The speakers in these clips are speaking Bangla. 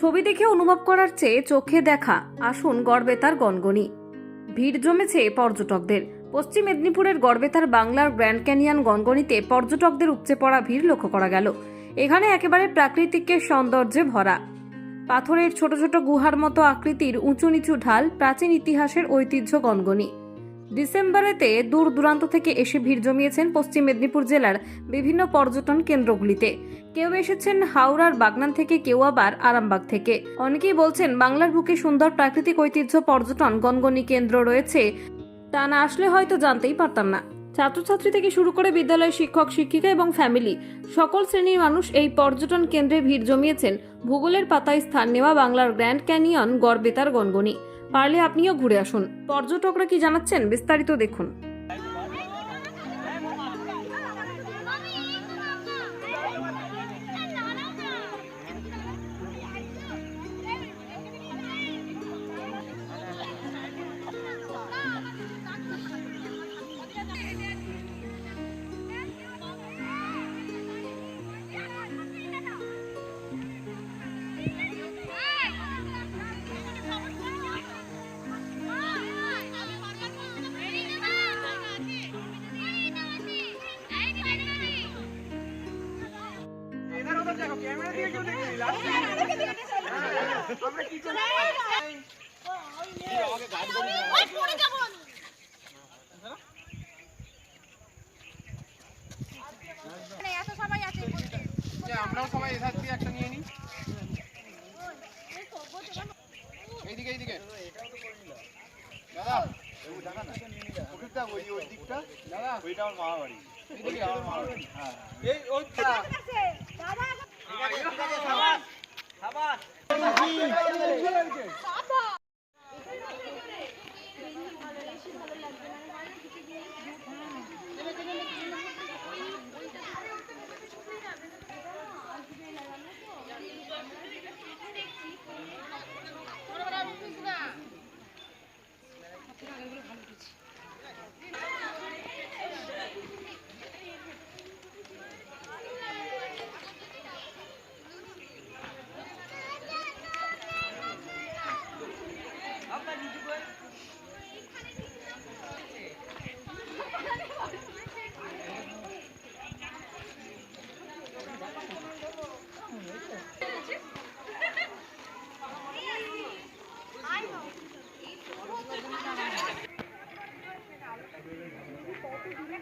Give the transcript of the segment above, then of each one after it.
ছবি দেখে অনুভব করার চেয়ে চোখে দেখা, আসুন গড়বেতার গনগনি ভিড় জমেছে পর্যটকদের। পশ্চিম মেদিনীপুরের গড়বেতার বাংলার গ্র্যান্ড ক্যানিয়ন গনগনিতে পর্যটকদের উপচে পড়া ভিড় লক্ষ্য করা গেল। এখানে একেবারে প্রাকৃতিকের সৌন্দর্যে ভরা। পাথরের ছোট ছোট গুহার মতো আকৃতির উঁচু নিচু ঢাল প্রাচীন ইতিহাসের ঐতিহ্য গনগনি ডিসেম্বরেতে দূর দূরান্ত থেকে এসে ভিড় জমিয়েছেন পশ্চিম মেদিনীপুর জেলার বিভিন্ন পর্যটন কেন্দ্রগুলিতে। কেউ এসেছেন হাওড়ার বাগনান থেকে, কেউ আবার আরামবাগ থেকে। অনেকেই বলছেন বাংলার বুকে সুন্দর প্রাকৃতিক ঐতিহ্য পর্যটন গনগনি কেন্দ্র রয়েছে। তা না আসলে হয়তো জানতেই পারতাম না। ছাত্রছাত্রী থেকে শুরু করে বিদ্যালয়ের শিক্ষক, শিক্ষিকা এবং ফ্যামিলি, সকল শ্রেণির মানুষ এই পর্যটন কেন্দ্রে ভিড় জমিয়েছেন। ভূগোলের পাতায় স্থান নেওয়া বাংলার গ্র্যান্ড ক্যানিয়ন গড়বেতার গনগনি পারলে আপনিও ঘুরে আসুন। পর্যটকরা কি জানাচ্ছেন? বিস্তারিত দেখুন। আমরাও সবাই এধার দিয়ে একটা নিয়ে নিই এইদিকে এইদিকে দাদা ওদিকটা ওই ওই দিকটা। দাদা। ওইটা আমার মামা বাড়ি এইদিকে আমার মামা বাড়ি হ্যাঁ এই 你把这个给你擦完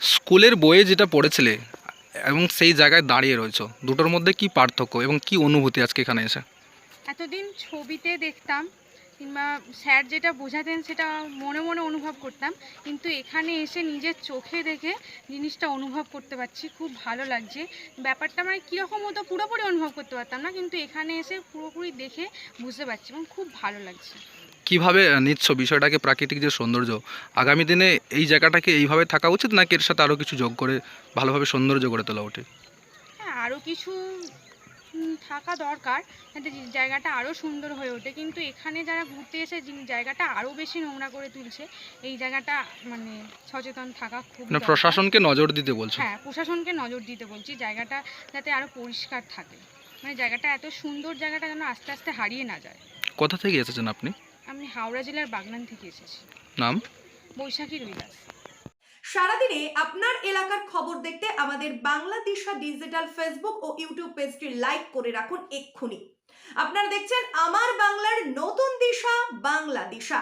স্কুলের বইয়ে যেটা পড়েছিলে, এবং সেই জায়গায় দাঁড়িয়ে রয়েছো, দুটোর মধ্যে কি পার্থক্য এবং কি অনুভূতি আজকে এখানে এসে? এতদিন ছবিতে দেখতাম, কিংবা স্যার যেটা বোঝাতেন সেটা মনে মনে অনুভব করতাম, কিন্তু এখানে এসে নিজের চোখে দেখে জিনিসটা অনুভব করতে পারছি, খুব ভালো লাগছে। ব্যাপারটা মানে কীরকম হতো পুরোপুরি অনুভব করতে পারতাম না, কিন্তু এখানে এসে পুরোপুরি দেখে বুঝতে পারছি এবং খুব ভালো লাগছে। কীভাবে নিচ্ছ বিষয়টাকে প্রাকৃতিক যে সৌন্দর্য আগামী দিনে এই জায়গাটাকে এইভাবে থাকা উচিত নাকি এর সাথে আরও কিছু যোগ করে ভালোভাবে সৌন্দর্য করে তোলা উচিত? হ্যাঁ আরও কিছু থাকা দরকার যাতে জায়গাটা আরও সুন্দর হয়ে ওঠে। কিন্তু এখানে যারা ঘুরতে এসে জায়গাটা আরও বেশি নোংরা করে তুলছে এই জায়গাটা মানে সচেতন থাকা খুব প্রশাসনকে নজর দিতে বলছো? হ্যাঁ প্রশাসনকে নজর দিতে বলছি জায়গাটা যাতে আরও পরিষ্কার থাকে। মানে জায়গাটা এত সুন্দর জায়গাটা যেন আস্তে আস্তে হারিয়ে না যায়। কোথা থেকে এসেছেন আপনি? হাওড়া জেলার বাগনান থেকে এসেছি। নাম? বৈশাখী রবিলাস সারাদিনে আপনার এলাকার খবর দেখতে আমাদের বাংলা দিশা ডিজিটাল ফেসবুক ও ইউটিউব পেজটি লাইক করে রাখুন এক্ষুনি। আপনারা দেখছেন আমার বাংলার নতুন দিশা বাংলা দিশা